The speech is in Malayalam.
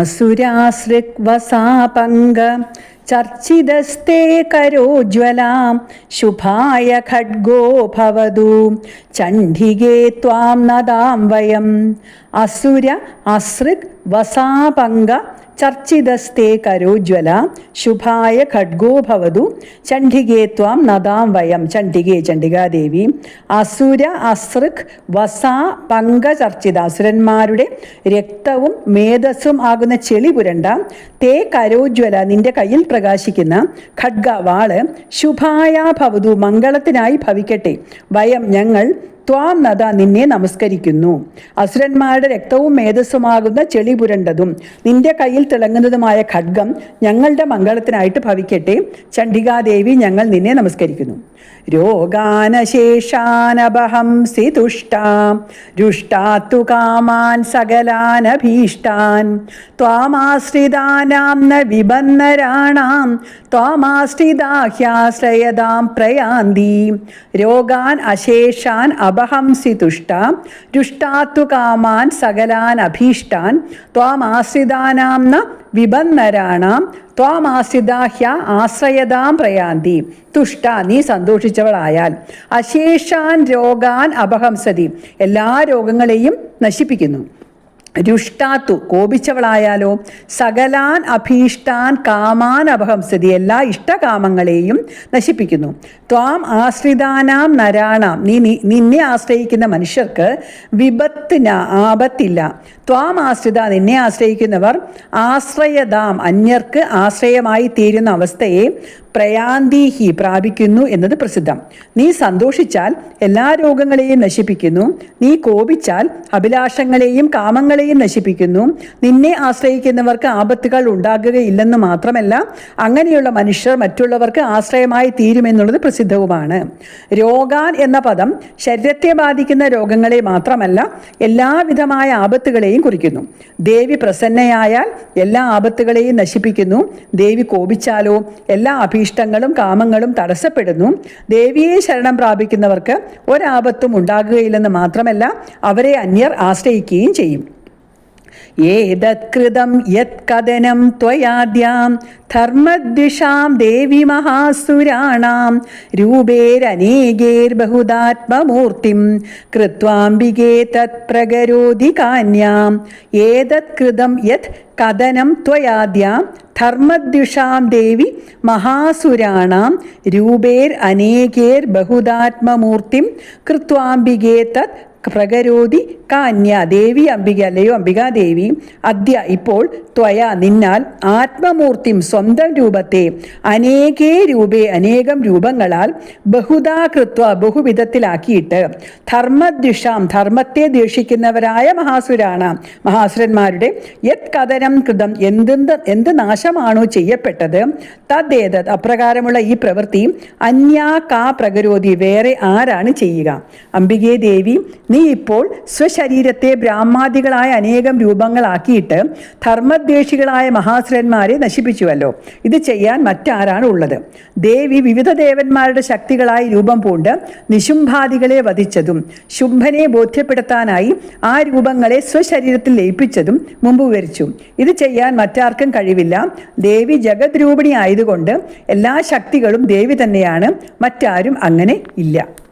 असुरासृक्वसापङ्ग चर्चिदस्ते करोज्ज्वलां शुभाय खड्गो भवतु चण्डिगे त्वां नदां वयम् असुर असृक् वसापङ्ग ചർച്ചിതസ്തേ കരോജ്വല ശുഭായ ഖഡ്ഗോ ഭവതു ചണ്ഡികേ ത്വാം നദാം വയം ചണ്ഡികേ ചണ്ഡികാദേവി. അസുര അസൃക് വസാ പങ്കചർച്ചിത അസുരന്മാരുടെ രക്തവും മേധസ്സും ആകുന്ന ചെളി പുരണ്ട തേ കരോജ്വല നിന്റെ കയ്യിൽ പ്രകാശിക്കുന്ന ഖഡ്ഗ വാൾ ശുഭായ ഭവതു മംഗളത്തിനായി ഭവിക്കട്ടെ. വയം ഞങ്ങൾ ത്വാം നദ നിന്നെ നമസ്കരിക്കുന്നു. അസുരന്മാരുടെ രക്തവും മേധസ്സുമാകുന്ന ചെളി പുരണ്ടതും നിന്റെ കയ്യിൽ തിളങ്ങുന്നതുമായ ഖഡ്ഗം ഞങ്ങളുടെ മംഗളത്തിനായിട്ട് ഭവിക്കട്ടെ. ചണ്ഡികാദേവി ഞങ്ങൾ നിന്നെ നമസ്കരിക്കുന്നു. രോഗാനശേഷാനപഹംസി തുഷ്ടാം രുഷ്ടാത്തു കാമാൻ സകലാനഭീഷ്ടാൻ. ത്വാമാശ്രിതാനാം ന വിബന്നരാണാം ത്വാമാശ്രിതാഹ്യാശ്രയതാം പ്രയാന്തി. രോഗാൻ അശേഷാൻ അപഹംസി തുഷ്ടാം രുഷ്ടാത്തു കാമാൻ സകലാൻ അഭീഷ്ടാൻ. ത്വാമാശ്രിതാനാം ന വിബന്ധരാണാം ത്വാമാശ്രിതാഹ്യ ആശ്രയതാം പ്രയാന്തി. തുഷ്ട നീ സന്തോഷിച്ചവളായാൽ. അശേഷാൻ രോഗാൻ അപഹംസതി. എല്ലാ രോഗങ്ങളെയും നശിപ്പിക്കുന്നു. രുഷ്ടാത്തു കോപിച്ചവളായാലോ സകലാൻ അഭീഷ്ടാൻ കാമാൻ അപഹംസതി എല്ലാ ഇഷ്ടകാമങ്ങളെയും നശിപ്പിക്കുന്നു. ത്വാം ആശ്രിതാനാം നരാണാം. നീ നിന്നെ ആശ്രയിക്കുന്ന മനുഷ്യർക്ക് വിപത്തിന് ആപത്തില്ല. ത്വാം ആശ്രിത നിന്നെ ആശ്രയിക്കുന്നവർ ആശ്രയതാം. അന്യർക്ക് ആശ്രയമായി തീരുന്ന അവസ്ഥയെ പ്രയാന്തീഹി പ്രാപിക്കുന്നു എന്നത് പ്രസിദ്ധം. നീ സന്തോഷിച്ചാൽ എല്ലാ രോഗങ്ങളെയും നശിപ്പിക്കുന്നു. നീ കോപിച്ചാൽ അഭിലാഷങ്ങളെയും കാമങ്ങളെയും നശിപ്പിക്കുന്നു. നിന്നെ ആശ്രയിക്കുന്നവർക്ക് ആപത്തുകൾ ഉണ്ടാകുകയില്ലെന്ന് മാത്രമല്ല അങ്ങനെയുള്ള മനുഷ്യർ മറ്റുള്ളവർക്ക് ആശ്രയമായി തീരുമെന്നുള്ളത് പ്രസിദ്ധവുമാണ്. രോഗാൻ എന്ന പദം ശരീരത്തെ ബാധിക്കുന്ന രോഗങ്ങളെ മാത്രമല്ല എല്ലാവിധമായ ആപത്തുകളെയും കുറിക്കുന്നു. ദേവി പ്രസന്നയായാൽ എല്ലാ ആപത്തുകളെയും നശിപ്പിക്കുന്നു. ദേവി കോപിച്ചാലോ എല്ലാ അഭി ഇഷ്ടങ്ങളും കാമങ്ങളും തടസ്സപ്പെടുന്നു. ദേവിയെ ശരണം പ്രാപിക്കുന്നവർക്ക് ഒരാപത്തും ഉണ്ടാകുകയില്ലെന്ന് മാത്രമല്ല അവരെ അന്യർ ആശ്രയിക്കുകയും ചെയ്യും. ഏതത്കൃതം യത്കഥനം ത്വയാദ്യാം ധർമ്മദ്വിഷാം ദേവി മഹാസുരാണാം രൂപേരനേകേർബഹുദാത്മമൂർത്തിം കൃത്വാംബികേ തത്പ്രകരോധി കാന്യാം ഏതത്കൃതം യത് കഥനം ത്വയാദ്യാം ധർമ്മദ്വിഷാം ദേവി മഹാസുരാണാം രൂപേർ അനേകേർ ബഹുദാത്മമൂർത്തിം കൃത്വാംബികേ തത് പ്രകരോധി കാന്യ ദേവി അംബിക അല്ലയോ അംബികാദേവി അദ്യ ഇപ്പോൾ ത്വയ നിന്നാൽ ആത്മമൂർത്തിം സ്വന്തം രൂപത്തെ അനേകേ രൂപേ അനേകം രൂപങ്ങളാൽ ബഹുദാ കൃത്വ ബഹുവിധത്തിലാക്കിയിട്ട് ധർമ്മദ്വിഷാം ധർമ്മത്തെ ദ്വേഷിക്കുന്നവരായ മഹാസുരാണ് മഹാസുരന്മാരുടെ യത് കഥനം കൃതം എന്തെന്ത് എന്ത് നാശമാണോ ചെയ്യപ്പെട്ടത് തദ്ദേത് അപ്രകാരമുള്ള ഈ പ്രവൃത്തി അന്യാ കാ പ്രകരോധി വേറെ ആരാണ് ചെയ്യുക? അംബികേ ദേവി നീ ഇപ്പോൾ സ്വശരീരത്തെ ബ്രാഹ്മാദികളായ അനേകം രൂപങ്ങളാക്കിയിട്ട് ധർമ്മദ്വേഷികളായ മഹാസുരന്മാരെ നശിപ്പിച്ചുവല്ലോ. ഇത് ചെയ്യാൻ മറ്റാരാണ് ഉള്ളത്? ദേവി വിവിധ ദേവന്മാരുടെ ശക്തികളായി രൂപം പൂണ്ട് നിശുംഭാദികളെ വധിച്ചതും ശുംഭനെ ബോധ്യപ്പെടുത്താനായി ആ രൂപങ്ങളെ സ്വശരീരത്തിൽ ലയിപ്പിച്ചതും മുമ്പ് വിവരിച്ചു. ഇത് ചെയ്യാൻ മറ്റാർക്കും കഴിവില്ല. ദേവി ജഗദ്രൂപിണി ആയതുകൊണ്ട് എല്ലാ ശക്തികളും ദേവി തന്നെയാണ്. മറ്റാരും അങ്ങനെ ഇല്ല.